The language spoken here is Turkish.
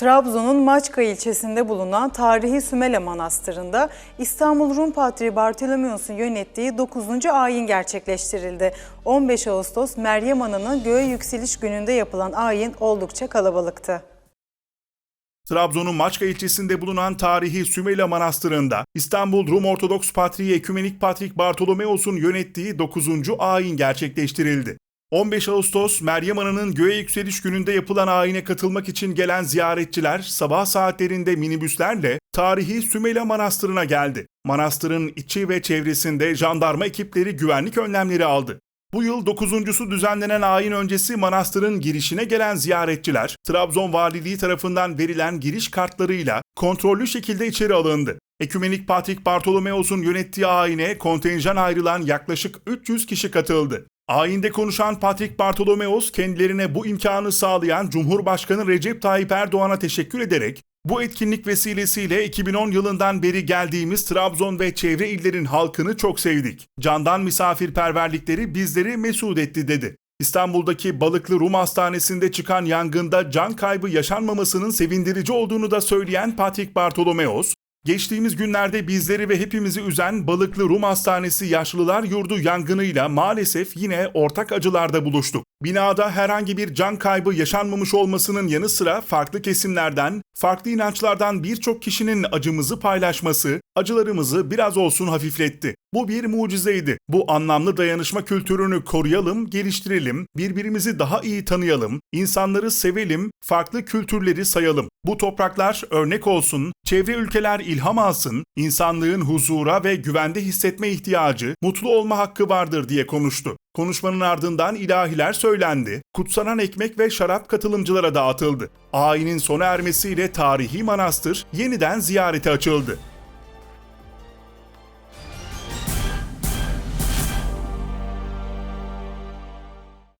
Trabzon'un Maçka ilçesinde bulunan tarihi Sümele Manastırı'nda İstanbul Rum Patriği Bartolomeos'un yönettiği 9. ayin gerçekleştirildi. 15 Ağustos Meryem Ana'nın göğe yükseliş gününde yapılan ayin oldukça kalabalıktı. Trabzon'un Maçka ilçesinde bulunan tarihi Sümele Manastırı'nda İstanbul Rum Ortodoks Patriği Ekümenik Patrik Bartolomeos'un yönettiği 9. ayin gerçekleştirildi. 15 Ağustos Meryem Ana'nın göğe yükseliş gününde yapılan ayine katılmak için gelen ziyaretçiler sabah saatlerinde minibüslerle tarihi Sümele Manastırı'na geldi. Manastırın içi ve çevresinde jandarma ekipleri güvenlik önlemleri aldı. Bu yıl dokuzuncusu düzenlenen ayin öncesi manastırın girişine gelen ziyaretçiler, Trabzon Valiliği tarafından verilen giriş kartlarıyla kontrollü şekilde içeri alındı. Ekümenik Patrik Bartolomeos'un yönettiği ayine kontenjan ayrılan yaklaşık 300 kişi katıldı. Ayinde konuşan Patrik Bartolomeos kendilerine bu imkanı sağlayan Cumhurbaşkanı Recep Tayyip Erdoğan'a teşekkür ederek bu etkinlik vesilesiyle 2010 yılından beri geldiğimiz Trabzon ve çevre illerin halkını çok sevdik. Candan misafirperverlikleri bizleri mesut etti dedi. İstanbul'daki Balıklı Rum Hastanesi'nde çıkan yangında can kaybı yaşanmamasının sevindirici olduğunu da söyleyen Patrik Bartolomeos, Geçtiğimiz günlerde bizleri ve hepimizi üzen Balıklı Rum Hastanesi Yaşlılar Yurdu yangınıyla maalesef yine ortak acılarda buluştuk. Binada herhangi bir can kaybı yaşanmamış olmasının yanı sıra farklı kesimlerden, farklı inançlardan birçok kişinin acımızı paylaşması, acılarımızı biraz olsun hafifletti. Bu bir mucizeydi. Bu anlamlı dayanışma kültürünü koruyalım, geliştirelim, birbirimizi daha iyi tanıyalım, insanları sevelim, farklı kültürleri sayalım. Bu topraklar örnek olsun, çevre ülkeler ilham alsın, insanlığın huzura ve güvende hissetme ihtiyacı, mutlu olma hakkı vardır diye konuştu. Konuşmanın ardından ilahiler söylendi, kutsanan ekmek ve şarap katılımcılara dağıtıldı. Ayinin sona ermesiyle tarihi manastır yeniden ziyarete açıldı.